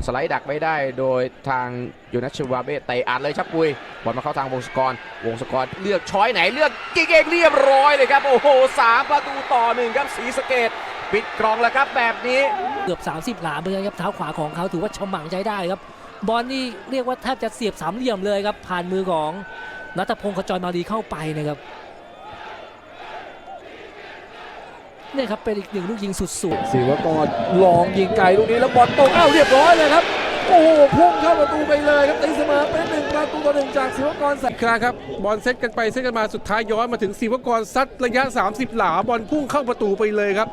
นสไลด์ดักไม่ได้โดยทางยูนัชวาเบเตะอัดเลยชับปุยบอลมาเข้าทางวงศกร วงศกรเลือกช้อยไหนเลือกกิงเองเรียบร้อยเลยครับ โอ้โหสามประตูต่อหนึ่งครับสีสเกตปิดกรองแล้วครับแบบนี้เกือบ 30 หลาเหมือนกันครับเท้าขวาของเขาถือว่าฉมังใช้ได้ครับ บอลนี่เรียกว่าแทบจะเสียบสามเหลี่ยมเลยครับผ่านมือของนัทพงศ์ขจรมารีเข้าไปนะครับ เนี่ยครับเป็นอีกหนึ่งลูกยิงสุดศิวกรลองยิงไกลลูกนี้แล้วบอลตกอ้าวเรียบร้อยเลยครับ โอ้โหพุ่งเข้าประตูไปเลยครับตีเสมอเป็นหนึ่งประตูต่อหนึ่งจากศิวกรแสนอีกครั้งครับบอลเซตกันไปเซตกันมาสุดท้ายย้อนมาถึงศิวกรซัดระยะ 30 หลาบอลพุ่งเข้าประตูไปเลยครับ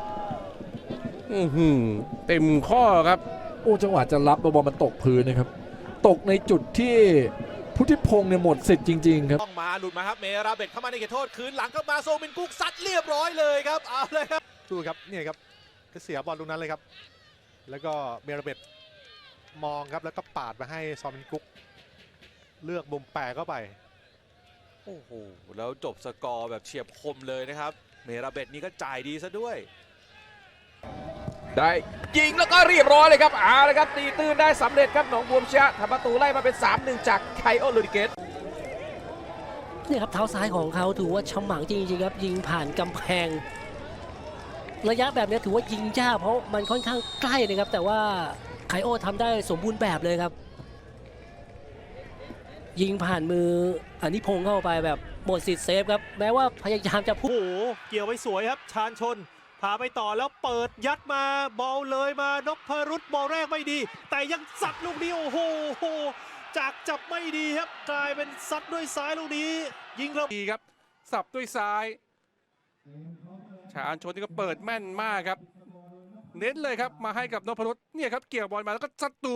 อือหือเต็มข้อครับ โอ้จังหวะจะรับบอลมันตกพื้นนะครับ ตกในจุดที่ พุทธิพงศ์เนี่ยหมดสิทธิ์จริง ๆ ครับ ต้องมาหลุดมาครับเมราเบตเข้ามาในเขตโทษคืนหลังเข้ามาโซมินกุ๊กซัดเรียบร้อยเลยครับเอาเลยครับดูครับเนี่ยครับก็เสียบอลตรงนั้นเลยครับ แล้วก็เมราเบตมองครับแล้วก็ปาดมาให้ซอมินกุ๊กเลือกมุมแปรเข้าไปโอ้โหแล้วจบสกอร์แบบเฉียบคมเลยนะครับ เมราเบตนี่ก็จ่ายดีซะด้วย ได้ยิงแล้วก็เรียบร้อยเลยครับเอาละครับตีตื้นได้สำเร็จครับหนองบัวพิชยะทำประตูไล่มาเป็น 3-1 จากไคโอลูดิเกตๆเนี่ยครับเท้าซ้ายของเขาถือว่าฉมังจริงๆครับยิงผ่านกำแพง ระยะแบบนี้ถือว่ายิงยากเพราะมันค่อนข้างใกล้นะครับ แต่ว่าไคโอทำได้สมบูรณ์แบบเลยครับ ยิงผ่านมืออนิพงศ์เข้าไปแบบหมดสิทธิ์เซฟครับแม้ว่าพยายามจะพุ่งโอ้โหเกี่ยวไปสวยครับชาญชน พาไปต่อแล้วเปิดยัดมาบอลเลยมานพรุษบอลแรกไม่ดี แต่ยังสัดลูกนี้โอ้โหจากจับไม่ดีครับกลายเป็นซัดด้วยซ้ายลูกนี้ ยิงเราดีครับ สับด้วยซ้ายชาญชนนี่ก็เปิดแม่นมากครับ เน้นเลยครับมาให้กับนพรุษเนี่ยครับเกี่ยวบอลมาแล้วก็ซัดตู